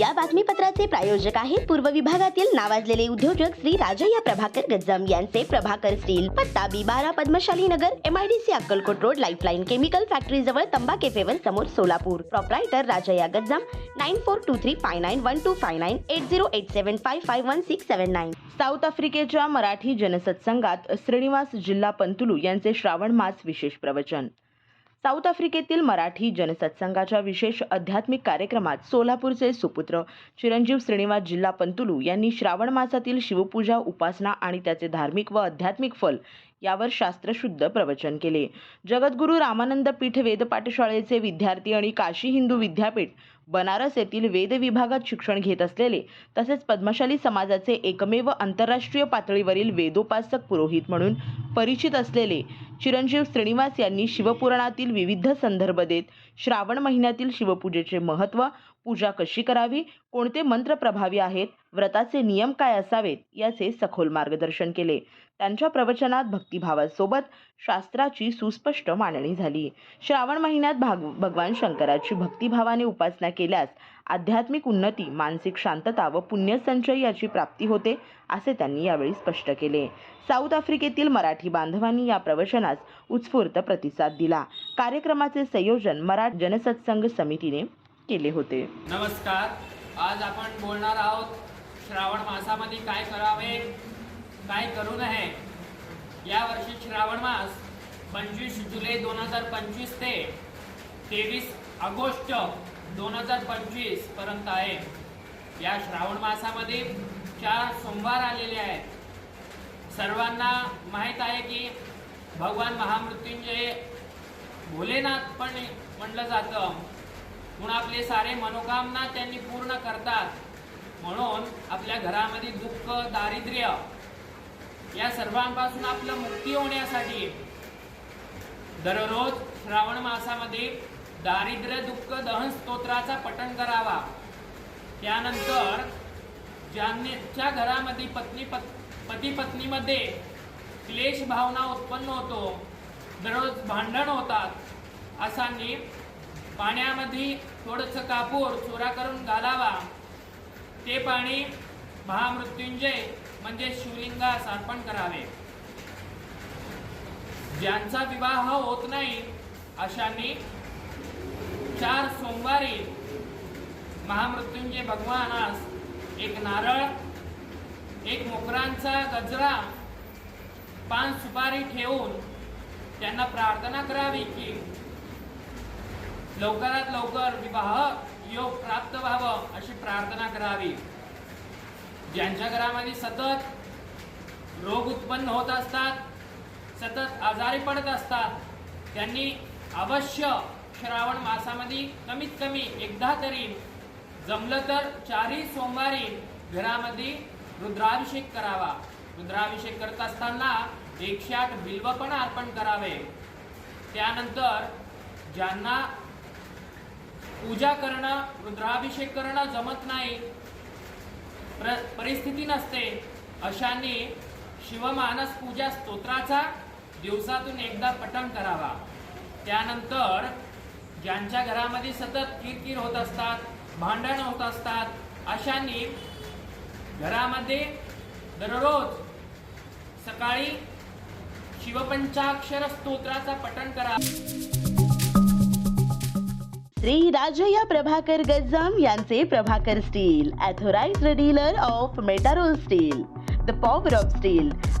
या बातमीपत्राचे प्रायोजक आहेत पूर्व विभागातील नावाजलेले उद्योजक श्री राजय्या प्रभाकर गज्जम यांचे प्रभाकर स्टील पत्ता बी बारा Padmashali Nagar MIDC Akkalkot road lifeline chemical factory जवळ तंबा केफेवर समोर Solapur. Proprietor Rajayya Gajjam nine four two three five nine one two five nine eight zero eight seven five five one six seven nine south आफ्रिकेच्या मराठी जनसत्संगात श्रीनिवास जिल्हा पंतुलू यांचे श्रावण मास विशेष प्रवचन. South आफ्रिकेतील मराठी जनसत्संगाच्या विशेष आध्यात्मिक कार्यक्रमात सोलापूरचे सुपुत्र चिरंजीव श्रीनिवास जिल्हा पंतुलू यांनी श्रावण मासातील शिवपूजा उपासना आणि त्याचे धार्मिक व आध्यात्मिक फल यावर शास्त्रशुद्ध प्रवचन केले. जगद्गुरू रामानंद पीठ वेद पाठशाळेचे विद्यार्थी आणि काशी हिंदू विद्यापीठ बनारस येथील वेद विभागात शिक्षण घेत असलेले तसेच पद्मशाली समाजाचे एकमेव आंतरराष्ट्रीय पातळीवरील वेदोपासक पुरोहित म्हणून परिचित असलेले चिरंजीव श्रीनिवास यांनी शिवपुराणातील विविध संदर्भ देत श्रावण महिन्यातील शिवपूजेचे महत्त्व पूजा कशी करावी कोणते मंत्र प्रभावी आहेत व्रताचे नियम काय असावेत याचे सखोल मार्गदर्शन केले. त्यांच्या प्रवचनात भक्तिभावासोबत शास्त्राची सुस्पष्ट मांडणी झाली. श्रावण महिन्यात भाग भगवान शंकराची भक्तिभावाने उपासना केल्यास आध्यात्मिक उन्नती मानसिक शांतता व पुण्यसंचय याची प्राप्ती होते असे त्यांनी यावेळी स्पष्ट केले. साऊथ आफ्रिकेतील मराठी बांधवांनी या प्रवचनास उत्स्फूर्त प्रतिसाद दिला. कार्यक्रमाचे संयोजन मराठ जनसत्संग समितीने केले होते. नमस्कार. आज आपण बोलणार आहोत श्रावण मासामध्ये काय करावे काय करू नये? यावर्षी श्रावण मास पंचवीस जुलै दोन हजार पंचवीस ते तेवीस ऑगस्ट दोन हजार पंचवीसपर्यंत आहे. या श्रावण मासामध्ये चार सोमवार आलेले आहेत. सर्वांना माहीत आहे की भगवान महामृत्युंजय भोलेनाथ पण म्हणलं जातं. म्हणून आपले सारे मनोकामना त्यांनी पूर्ण करतात. म्हणून आपल्या घरामध्ये दुःख दारिद्र्य या सर्वांपासून आपलं मुक्ती होण्यासाठी दररोज श्रावण मासामध्ये दारिद्र्य दुःख दहन स्तोत्राचा पठण करावा. त्यानंतर ज्यांच्या घरामध्ये पत्नी पत पती पत्नीमध्ये क्लेश भावना उत्पन्न होतो दररोज भांडण होतात असांनी पाण्यामध्ये थोडंसं कापूर चोरा करून घालावा. ते पाणी महामृत्युंजय म्हणजे शिवलिंगास अर्पण करावे. ज्यांचा विवाह होत नाही अशांनी चार सोमवारी महामृत्युंजय भगवानास एक नारळ एक मोकरांचा गजरा पान सुपारी ठेवून त्यांना प्रार्थना करावी की लवकरात लवकर विवाह योग प्राप्त व्हावं अशी प्रार्थना करावी. ज्यांच्या घरामध्ये सतत रोग उत्पन्न होत असतात सतत आजारी पडत असतात त्यांनी अवश्य श्रावण मासामध्ये कमीत कमी एकदा तरी जमलं तर चारही सोमवारी घरामध्ये रुद्राभिषेक करावा. रुद्राभिषेक करत असताना एकशे आठ बिल्व पण अर्पण करावे. त्यानंतर ज्यांना पूजा करणं रुद्राभिषेक करणं जमत नाही प्र परिस्थिती नसते अशांनी शिवमानस पूजा स्तोत्राचा दिवसातून एकदा पठण करावा. त्यानंतर ज्यांच्या घरामध्ये सतत किरकिर होत असतात भांडण होत असतात अशांनी घरामध्ये दररोज सकाळी शिवपंचाक्षर स्तोत्राचा पठण करा. श्री राजया प्रभाकर गज्जाम यांचे Prabhakar steel authorized dealer of Metarol steel the power of steel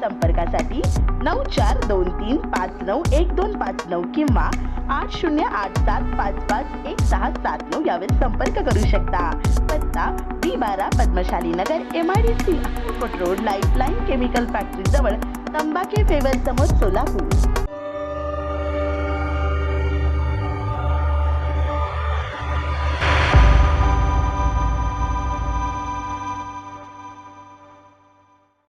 संपर्कासाठी नऊ चार दोन तीन पाच नऊ एक दोन पाच नऊ किंवा आठ शून्य आठ सात पाच पाच एक सहा सात नऊ यावर संपर्क करू शकता. पत्ता बी बारा Padmashali Nagar M I D C road lifeline chemical factory जवळ तंबाखे फेवर समोर सोलापूर.